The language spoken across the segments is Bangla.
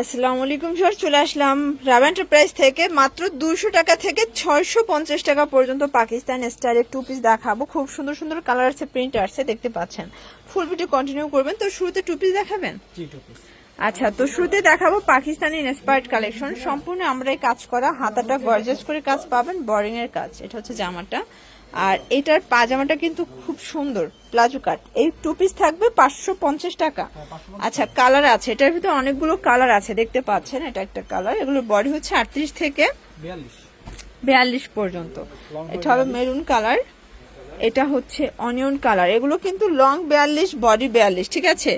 আসসালামু আলাইকুম স্যার চলে আসলাম রাব এন্টারপ্রাইজ থেকে মাত্র দুশো টাকা থেকে ছয়শো পঞ্চাশ টাকা পর্যন্ত পাকিস্তান স্টাইলের টু পিস দেখাবো। খুব সুন্দর সুন্দর কালার আছে প্রিন্ট আছে দেখতে পাচ্ছেন। ফুল ভিডিও কন্টিনিউ করবেন। তো শুরুতে টু পিস দেখাবেন আচ্ছা তো শুরুতে দেখাবো পাকিস্তানি ইন্সপায়ার্ড কালেকশন সম্পূর্ণ আমরাই কাজ করা হাতাটা গর্জাস করে কাজ পাবেন বোরিং এর কাজ। এটা হচ্ছে জামাটা। আর এটার পাজামাটা কিন্তু খুব সুন্দর প্লাজো কাট। এই টু পিস থাকবে পাঁচশো পঞ্চাশ টাকা। আচ্ছা কালার আছে। এটার ভিতরে অনেকগুলো কালার আছে দেখতে পাচ্ছেন? এটা একটা কালার। এগুলোর বডি হচ্ছে আটত্রিশ থেকে বিয়াল্লিশ। বিয়াল্লিশ পর্যন্ত। এটা হবে মেরুন কালার এটা হচ্ছে অনিয়ন কালার এগুলো কিন্তু লং বিয়াল্লিশ বডি বিয়াল্লিশ ঠিক আছে?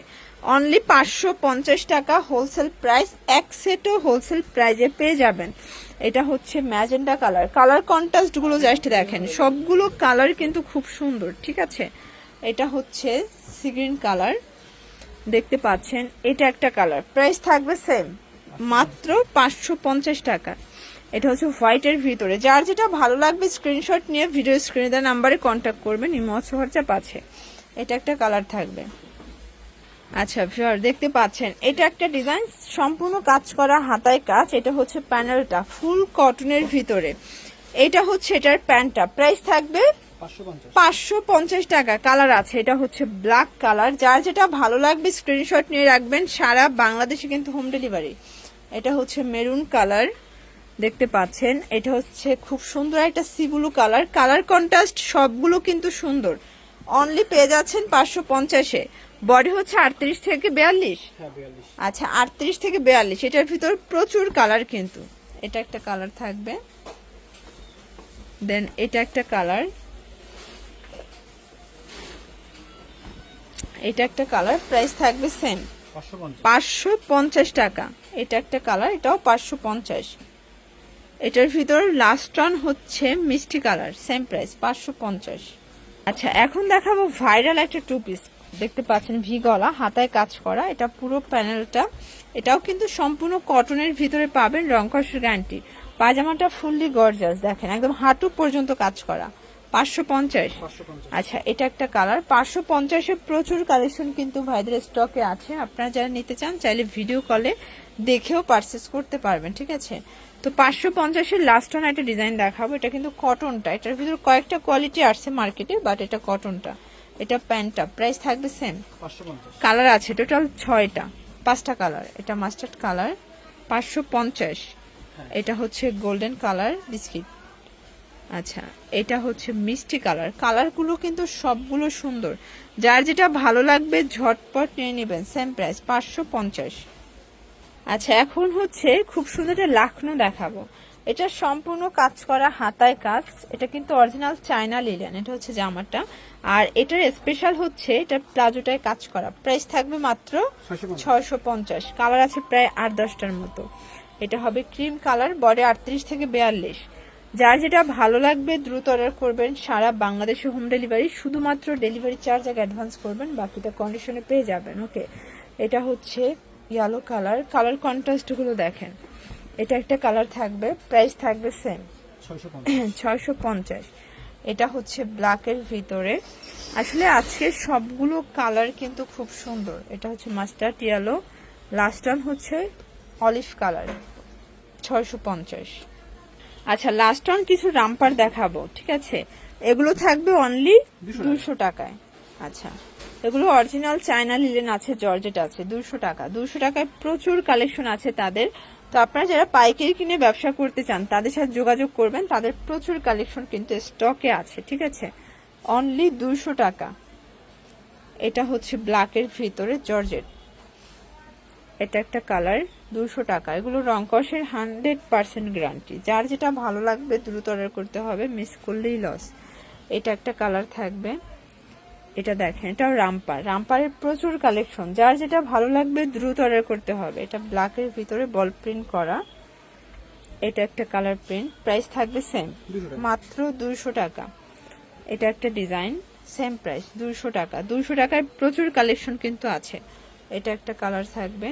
অনলি পাঁচশো পঞ্চাশ টাকা হোলসেল প্রাইস এক সেটও হোলসেল প্রাইজে পেয়ে যাবেন। এটা হচ্ছে ম্যাজেন্ডা কালার। কালার কন্ট্রাস্টগুলো জাস্ট দেখেন। সবগুলো কালার কিন্তু খুব সুন্দর, ঠিক আছে? এটা হচ্ছে সিগ্রিন কালার। দেখতে পাচ্ছেন, এটা একটা কালার। প্রাইস থাকবে সেম মাত্র পাঁচশো পঞ্চাশ টাকা। এটা হচ্ছে হোয়াইটের ভিতরে। যার যেটা ভালো লাগবে স্ক্রিনশট নিয়ে ভিডিও স্ক্রিনে দেওয়া নাম্বারে কন্ট্যাক্ট করবেন ইমোজ হোয়াটসঅ্যাপ আছে। এটা একটা কালার থাকবে। আচ্ছা ভিউয়ার, দেখতে পাচ্ছেন, এটা একটা ডিজাইন, সম্পূর্ণ কাজ করা হাতায় কাজ, এটা হচ্ছে প্যানেলটা, ফুল কটনের ভিতরে। এটা হচ্ছে এটার প্যান্টটা, প্রাইস থাকবে পাঁচশো পঞ্চাশ টাকা, কালার আছে, এটা হচ্ছে ব্ল্যাক কালার, যার যেটা ভালো লাগবে স্ক্রিনশট নিয়ে রাখবেন, সারা বাংলাদেশে কিন্তু হোম ডেলিভারি। এটা হচ্ছে মেরুন কালার, দেখতে পাচ্ছেন, এটা হচ্ছে খুব সুন্দর একটা সিবুলু কালার কালার কন্ট্রাস্ট সবগুলো কিন্তু সুন্দর। অনলি পেয়ে যাচ্ছেন পাঁচশো পঞ্চাশে। বডি হচ্ছে আটত্রিশ থেকে বিয়াল্লিশ? হ্যাঁ আচ্ছা আটত্রিশ থেকে বিয়াল্লিশ। এটার ভিতর প্রচুর কালার কিন্তু। এটা একটা কালার থাকবে। দেন এটা একটা কালার এটা একটা কালার প্রাইস থাকবে সেম পাঁচশো পঞ্চাশ। পাঁচশো পঞ্চাশ টাকা। এটা একটা কালার এটাও পাঁচশো পঞ্চাশ। এটার ভিতর লাস্ট টান হচ্ছে মিষ্টি কালার সেম প্রাইস পাঁচশো পঞ্চাশ। আচ্ছা এখন দেখাবো ভাইরাল একটা টু পিস দেখতে পাচ্ছেন ভি গলা হাতায় কাজ করা। এটা পুরো প্যানেলটা এটাও কিন্তু সম্পূর্ণ কটনের ভিতরে পাবেন রংকসের গ্যারান্টি পাজামাটা ফুললি গর্জাস দেখেন একদম হাঁটু পর্যন্ত কাজ করা। পাঁচশো পঞ্চাশ। পাঁচশো পঞ্চাশ। আচ্ছা এটা একটা কালার পাঁচশো পঞ্চাশে প্রচুর কালেকশন কিন্তু ভাইদের স্টকে আছে। আপনারা যারা নিতে চান চাইলে ভিডিও কলে দেখেও পারচেস করতে পারবেন ঠিক আছে? তো পাঁচশো পঞ্চাশের লাস্ট অন একটা ডিজাইন দেখাবো। এটা কিন্তু কটনটা এটার ভিতরে কয়েকটা কোয়ালিটি আসছে মার্কেটে বাট এটা কটনটা এটা প্যান্টটা প্রাইস থাকবে সেম কালার আছে। টোটাল ছয়টা। পাঁচটা কালার এটা মাস্টার্ড কালার পাঁচশো পঞ্চাশ। এটা হচ্ছে গোল্ডেন কালার বিস্কিট আচ্ছা এটা হচ্ছে মিষ্টি কালার কালারগুলো কিন্তু সবগুলো সুন্দর। যার যেটা ভালো লাগবে ঝটপট নিয়ে নেবেন। সেম প্রাইস পাঁচশো পঞ্চাশ। আচ্ছা এখন হচ্ছে খুব সুন্দর একটা লাখনো দেখাবো। এটা সম্পূর্ণ কাজ করা হাতায় কাজ। এটা কিন্তু অরিজিনাল চায়না লিলেন এটা হচ্ছে জামাটা। আর এটার স্পেশাল হচ্ছে এটা প্লাজোটায় কাজ করা। প্রাইস থাকবে মাত্র ছয়শো পঞ্চাশ। কালার আছে প্রায় আট দশটার মতো। এটা হবে ক্রিম কালার বডি আটত্রিশ থেকে বিয়াল্লিশ। যার যেটা ভালো লাগবে দ্রুত অর্ডার করবেন। সারা বাংলাদেশে হোম ডেলিভারি শুধুমাত্র ডেলিভারি চার্জ আগে অ্যাডভান্স করবেন বাকিটা কন্ডিশনে পেয়ে যাবেন। ওকে এটা হচ্ছে ইয়েলো কালার কালার কন্ট্রাস্টগুলো দেখেন। এটা একটা কালার থাকবে প্রাইস থাকবে সেম ছয়শো পঞ্চাশ। এটা হচ্ছে ব্ল্যাকের ভিতরে। আসলে আজকে সবগুলো কালার কিন্তু খুব সুন্দর। এটা হচ্ছে মাস্টার্ড ইয়েলো লাস্ট ওয়ান হচ্ছে অলিভ কালার ছয়শো পঞ্চাশ। আচ্ছা লাস্ট ওয়ান কিছু রামপার দেখাবো ঠিক আছে? এগুলো থাকবে অনলি দুশো টাকায়। আচ্ছা। এগুলো অরিজিনাল চায়না লিলেন আছে জর্জেট আছে, দুশো টাকা। দুশো টাকায় প্রচুর কালেকশন আছে তাদের। তো আপনারা যারা পাইকারি কিনে ব্যবসা করতে চান, তাদের সাথে যোগাযোগ করবেন। তাদের প্রচুর কালেকশন কিন্তু স্টকে আছে, ঠিক আছে? অনলি দুশো টাকা। এটা হচ্ছে ব্ল্যাকের ভিতরে জর্জেট এটা একটা কালার দুশো টাকা। এগুলো রংকসের হান্ড্রেড পার্সেন্ট গ্যারান্টি যার যেটা ভালো লাগবে, দ্রুত অর্ডার করতে হবে মিস করলেই লস এটা একটা কালার থাকবে। এটা দেখেন এটাও রামপার রামপারের প্রচুর কালেকশন যার যেটা ভালো লাগবে দ্রুত অর্ডার করতে হবে। এটা ব্ল্যাকের ভিতরে বল প্রিন্ট করা। এটা একটা কালার প্রিন্ট প্রাইস থাকবে সেম মাত্র দুশো টাকা। এটা একটা ডিজাইন সেম প্রাইস দুশো টাকা। দুশো টাকায় প্রচুর কালেকশন কিন্তু আছে। এটা একটা কালার থাকবে।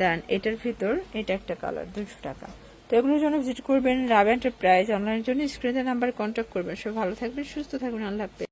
দেন এটার ভিতর এটা একটা কালার দুশো টাকা। তো এগুলোর জন্য ভিজিট করবেন। রাব এন্টারপ্রাইজ অনলাইনের জন্য স্ক্রিনের নাম্বার কন্ট্যাক্ট করবেন। সব ভালো থাকবেন সুস্থ থাকবেন। আল্লাহ হাফেজ।